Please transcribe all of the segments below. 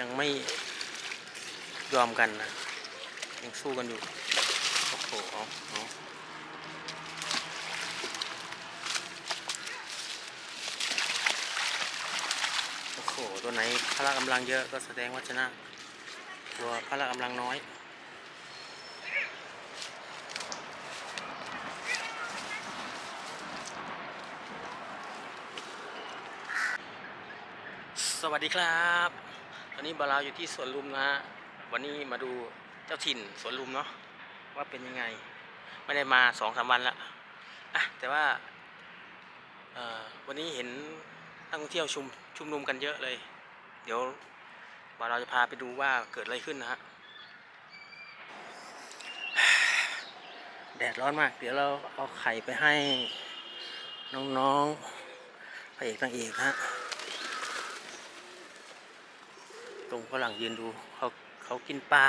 ยังไม่ยอมกันนะยังสู้กันอยู่ โอ้โหเอาเอาโอ้โห ตัวไหนพละกำลังเยอะก็แสดงว่าชนะ ตัวพละกำลังน้อยสวัสดีครับ ตอนนี้บาลาอยู่ที่สวนลุมนะฮะ วันนี้มาดูเจ้าถิ่นสวนลุมเนาะว่าเป็นยังไง ไม่ได้มาสองสามวันละอะแต่ว่าวันนี้เห็นนักท่องเที่ยวชุมชุมนุมกันเยอะเลย เดี๋ยวบาลาจะพาไปดูว่าเกิดอะไรขึ้นนะฮะ แดดร้อนมาก เดี๋ยวเราเอาไข่ไปให้น้องๆพระเอกนางเอกฮะ ต รงฝรั่งยืนดูเขาเขากินปลา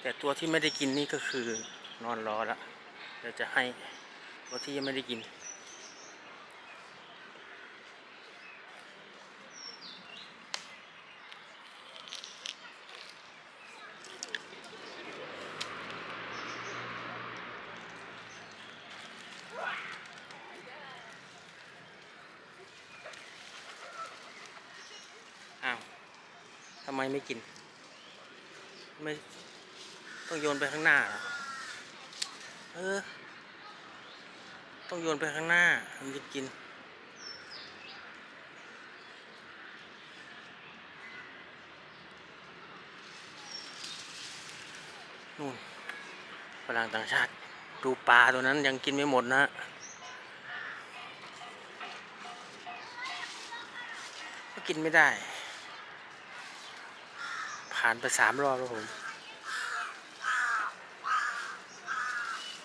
แต่ตัวที่ไม่ได้กินนี่ก็คือนอนรอละเดี๋ยวจะให้ตัวที่ยังไม่ได้กิน ไมไม่กิน ไม่ต้องโยนไปข้างหน้าเหรอเออ ต้องโยนไปข้างหน้ามันจะกิน นู่นฝรั่งต่างชาติ ดูปลาตัวนั้นยังกินไม่หมดนะก็กินไม่ได้ ผ่านไปสามรอบแล้วผม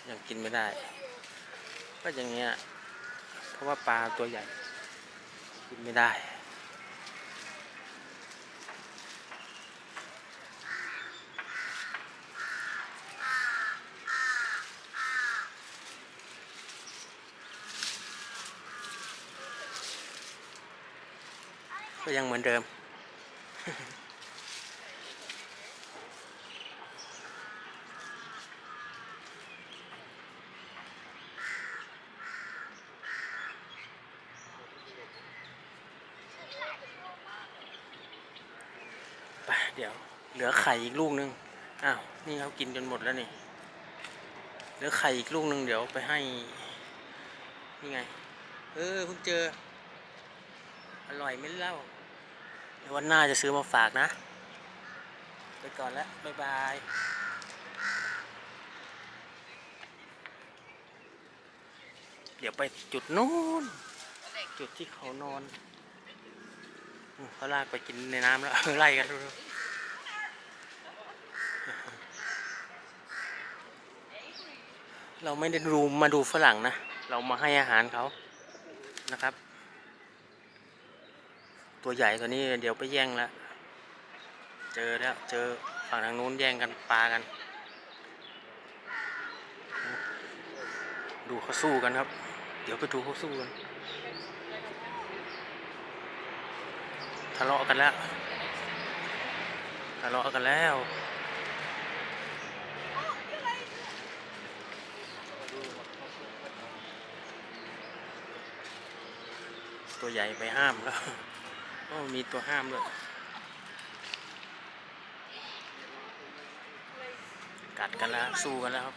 ยังกินไม่ได้ ก็อย่างเงี้ย เพราะว่าปลาตัวใหญ่ กินไม่ได้ก็ยังเหมือนเดิม เดี๋ยวเหลือไข่อีกลูกนึงอ้าวนี่เขากินจนหมดแล้วนี่เหลือไข่อีกลูกนึงเดี๋ยวไปให้นี่ไง เออเพิ่งเจอ อร่อยไม่เล่าเดี๋ยววันหน้าจะซื้อมาฝากนะ ไปก่อนแล้ว บ๊ายบายเดี๋ยวไปจุดนู้น จุดที่เขานอนเขาลากไปกินในน้ำแล้วไล่กันดู เราไม่ได้รูมมาดูฝรั่งนะ เรามาให้อาหารเขานะครับ ตัวใหญ่ตัวนี้เดี๋ยวไปแย่งแล้วเจอแล้วเจอฝั่งทางนู้นแย่งกันปลากัน ดูเขาสู้กันครับ เดี๋ยวไปดูเขาสู้กันทะเลาะกันแล้วทะเลาะกันแล้ว ตัวใหญ่ไปห้ามแล้วโอ้มีตัวห้ามด้วยกัดกันแล้วสู้กันแล้วครับ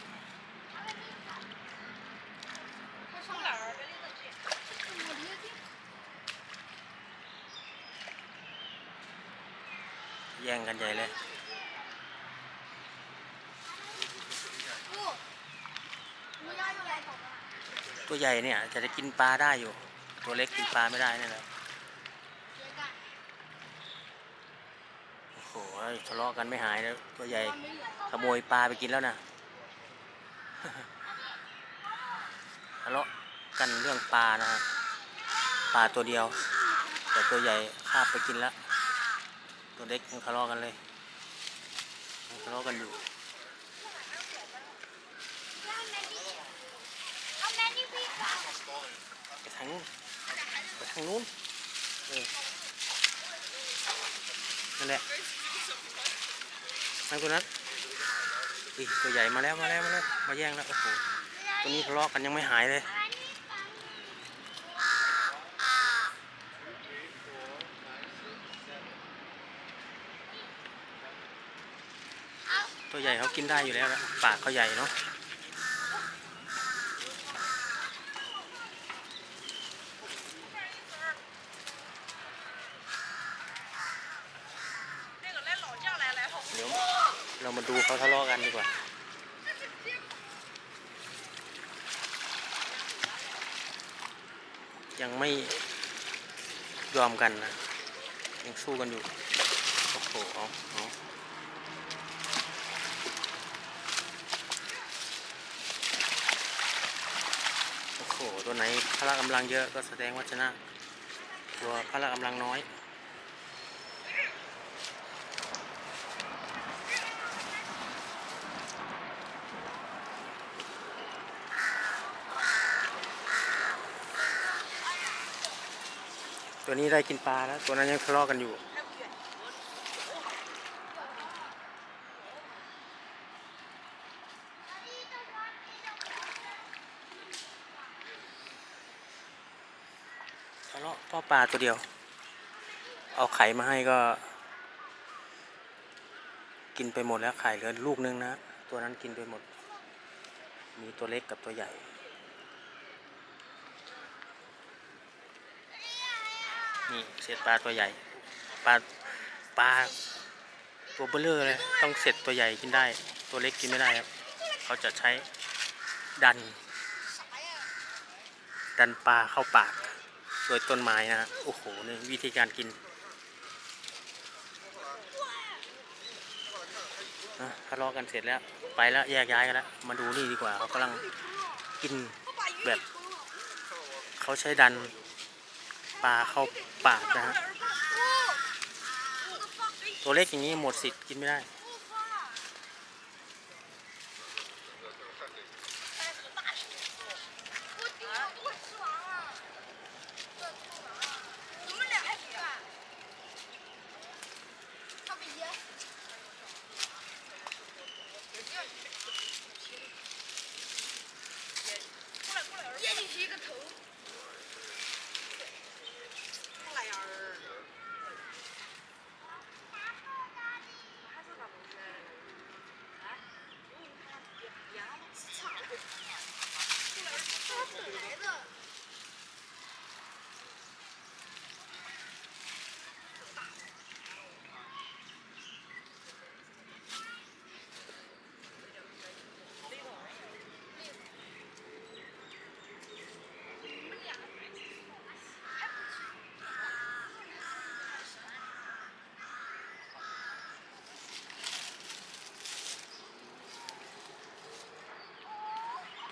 แย่งกันใหญ่เลยตัวใหญ่เนี่ยจะได้กินปลาได้อยู่ ตัวเล็กกินปลาไม่ได้นี่แหละโอ้โหทะเลาะกันไม่หายแล้วตัวใหญ่ขโมยปลาไปกินแล้วนะทะเลาะกันเรื่องปลานะฮะปลาตัวเดียว แต่ตัวใหญ่คาบไปกินแล้วตัวเล็กยังทะเลาะกันเลยยังทะเลาะกันอยู่ไปทางนู้น ทางนู้นเออนั่นแหละนั่นตัวนั้นอีตัวใหญ่มาแล้วมาแล้วมาแล้วมาแย่งแล้วโอ้โหตัวนี้ทะเลาะกันยังไม่หายเลยตัวใหญ่เขากินได้อยู่แล้วปากเขาใหญ่เนาะ เรามาดูเขาทะเลาะกันดีกว่า ยังไม่ยอมกันนะ ยังสู้กันอยู่ โอ้โหเอาเอาโอ้โห ตัวไหนพละกำลังเยอะก็แสดงว่าชนะ ตัวพละกำลังน้อย ตัวนี้ได้กินปลาแล้ว ตัวนั้นยังทะเลาะกันอยู่ ทะเลาะพ่อปลาตัวเดียว เอาไข่มาให้ก็ กินไปหมดแล้วไข่เหลือลูกนึงนะ ตัวนั้นกินไปหมด มีตัวเล็กกับตัวใหญ่ นี่เศษปลาตัวใหญ่ ปลาปลาตัวเบลเลอร์เลยต้องเสร็จตัวใหญ่กินได้ ตัวเล็กกินไม่ได้ครับเขาจะใช้ดัน ดันปลาเข้าปาก โดยต้นไม้นะโอ้โหนี่วิธีการกินอะทะเลาะกันเสร็จแล้วไปแล้วแยกย้ายกันแล้วมาดูนี่ดีกว่าเขากำลังกินแบบ เขาใช้ดัน ปลาเข้าปากนะฮะตัวเล็กอย่างนี้หมดสิทธิ์กินไม่ได้ 哪来的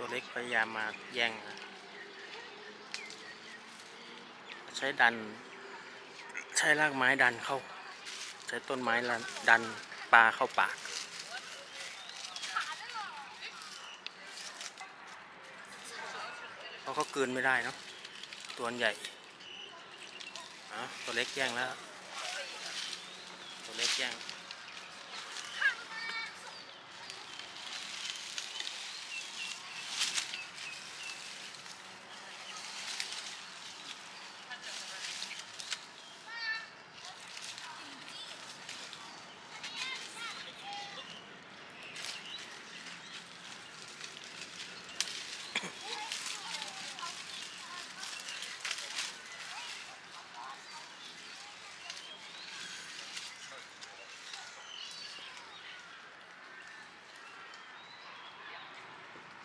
ตัวเล็กพยายามมาแย่ง ใช้ดัน ใช้รากไม้ดันเข้า ใช้ต้นไม้ดันดันปลาเข้าปากเพราะเขากืนไม่ได้เนาะตัวใหญ่อะตัวเล็กแย่งแล้ว ตัวเล็กแย่ง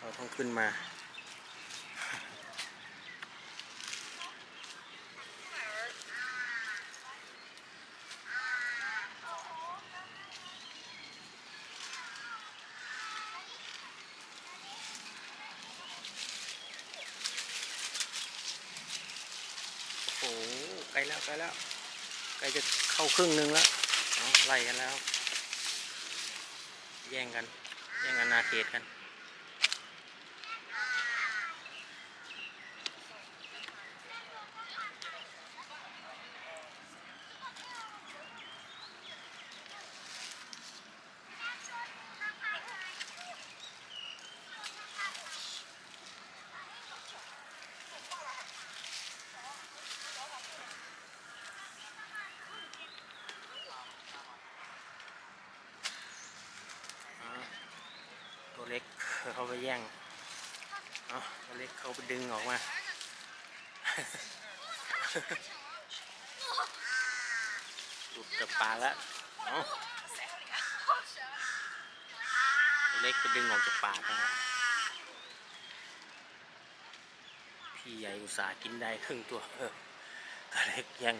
เราต้องขึ้นมา โอ้โหใกล้แล้วใกล้แล้วใกล้จะเข้าครึ่งหนึงแล้วเอาไล่กันแล้ว แย่งกัน แย่งอาณาเขตกัน อเขาไปแย่งเอาตัวเล็กเขาไปดึงออกมาหลุดจากปลาแล้วเอาตัวเล็กไปดึงออกจากปากนะพี่ใหญ่อุตส่าห์กินได้ครึ่งตัวตัวเล็กแย่ง